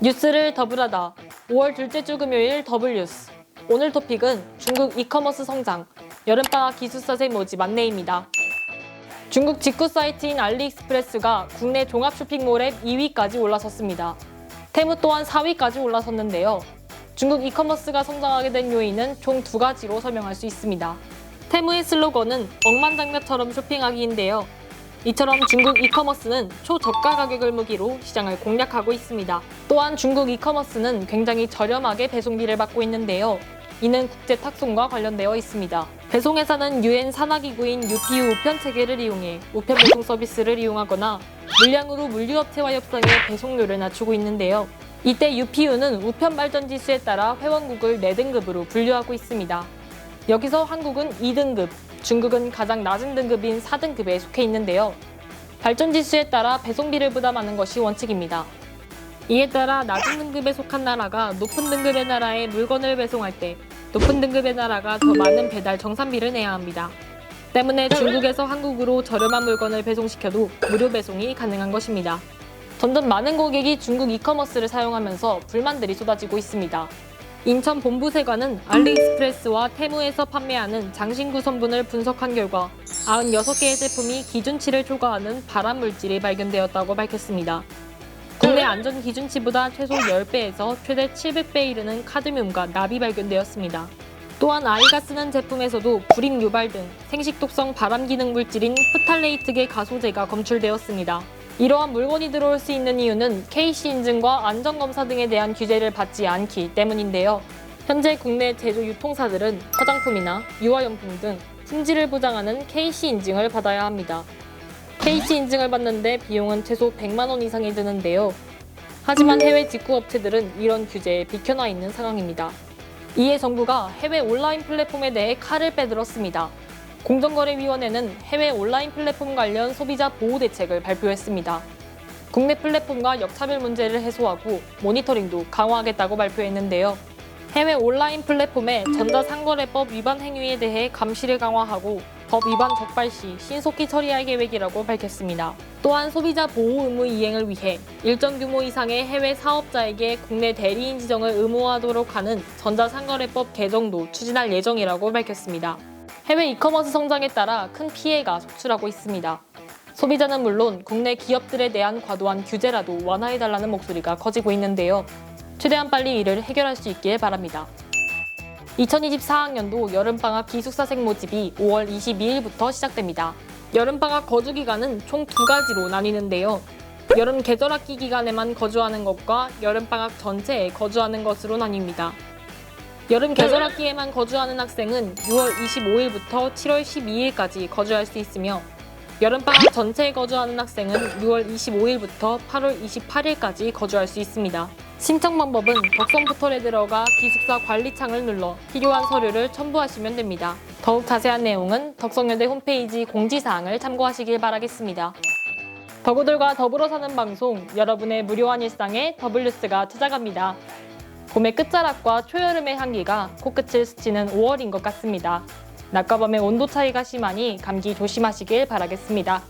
뉴스를 더블하다. 5월 둘째 주 금요일 더블 뉴스. 오늘 토픽은 중국 이커머스 성장, 여름방학 기숙사생 모집 안내입니다. 중국 직구 사이트인 알리익스프레스가 국내 종합 쇼핑몰 앱 2위까지 올라섰습니다. 테무 또한 4위까지 올라섰는데요. 중국 이커머스가 성장하게 된 요인은 총 두 가지로 설명할 수 있습니다. 테무의 슬로건은 억만장자처럼 쇼핑하기인데요. 이처럼 중국 이커머스는 초저가 가격을 무기로 시장을 공략하고 있습니다. 또한 중국 이커머스는 굉장히 저렴하게 배송비를 받고 있는데요. 이는 국제 탁송과 관련되어 있습니다. 배송회사는 유엔 산하기구인 UPU 우편 체계를 이용해 우편 배송 서비스를 이용하거나 물량으로 물류업체와 협상해 배송료를 낮추고 있는데요. 이때 UPU는 우편 발전 지수에 따라 회원국을 4등급으로 분류하고 있습니다. 여기서 한국은 2등급, 중국은 가장 낮은 등급인 4등급에 속해 있는데요. 발전 지수에 따라 배송비를 부담하는 것이 원칙입니다. 이에 따라 낮은 등급에 속한 나라가 높은 등급의 나라에 물건을 배송할 때 높은 등급의 나라가 더 많은 배달 정산비를 내야 합니다. 때문에 중국에서 한국으로 저렴한 물건을 배송시켜도 무료 배송이 가능한 것입니다. 점점 많은 고객이 중국 이커머스를 사용하면서 불만들이 쏟아지고 있습니다. 인천 본부세관은 알리익스프레스와 테무에서 판매하는 장신구 성분을 분석한 결과 96개의 제품이 기준치를 초과하는 발암 물질이 발견되었다고 밝혔습니다. 국내 안전 기준치보다 최소 10배에서 최대 700배 이르는 카드뮴과 납이 발견되었습니다. 또한 아이가 쓰는 제품에서도 불임 유발 등 생식 독성 발암 기능 물질인 프탈레이트계 가소제가 검출되었습니다. 이러한 물건이 들어올 수 있는 이유는 KC 인증과 안전검사 등에 대한 규제를 받지 않기 때문인데요. 현재 국내 제조 유통사들은 화장품이나 유아용품 등 품질을 보장하는 KC 인증을 받아야 합니다. KC 인증을 받는데 비용은 최소 100만 원 이상이 드는데요. 하지만 해외 직구 업체들은 이런 규제에 비켜나 있는 상황입니다. 이에 정부가 해외 온라인 플랫폼에 대해 칼을 빼들었습니다. 공정거래위원회는 해외 온라인 플랫폼 관련 소비자 보호 대책을 발표했습니다. 국내 플랫폼과 역차별 문제를 해소하고 모니터링도 강화하겠다고 발표했는데요. 해외 온라인 플랫폼의 전자상거래법 위반 행위에 대해 감시를 강화하고 법 위반 적발 시 신속히 처리할 계획이라고 밝혔습니다. 또한 소비자 보호 의무 이행을 위해 일정 규모 이상의 해외 사업자에게 국내 대리인 지정을 의무화하도록 하는 전자상거래법 개정도 추진할 예정이라고 밝혔습니다. 해외 이커머스 성장에 따라 큰 피해가 속출하고 있습니다. 소비자는 물론 국내 기업들에 대한 과도한 규제라도 완화해달라는 목소리가 커지고 있는데요. 최대한 빨리 이를 해결할 수 있길 바랍니다. 2024학년도 여름방학 기숙사생 모집이 5월 22일부터 시작됩니다. 여름방학 거주 기간은 총 두 가지로 나뉘는데요. 여름 계절학기 기간에만 거주하는 것과 여름방학 전체에 거주하는 것으로 나뉩니다. 여름 계절 학기에만 거주하는 학생은 6월 25일부터 7월 12일까지 거주할 수 있으며 여름방학 전체에 거주하는 학생은 6월 25일부터 8월 28일까지 거주할 수 있습니다. 신청 방법은 덕성 포털에 들어가 기숙사 관리창을 눌러 필요한 서류를 첨부하시면 됩니다. 더욱 자세한 내용은 덕성여대 홈페이지 공지사항을 참고하시길 바라겠습니다. 덕후들과 더불어 사는 방송 여러분의 무료한 일상에 더블뉴스가 찾아갑니다. 봄의 끝자락과 초여름의 향기가 코끝을 스치는 5월인 것 같습니다. 낮과 밤의 온도 차이가 심하니 감기 조심하시길 바라겠습니다.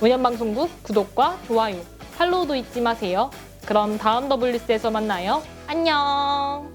운영방송국 구독과 좋아요, 팔로우도 잊지 마세요. 그럼 다음 더블뉴스에서 만나요. 안녕!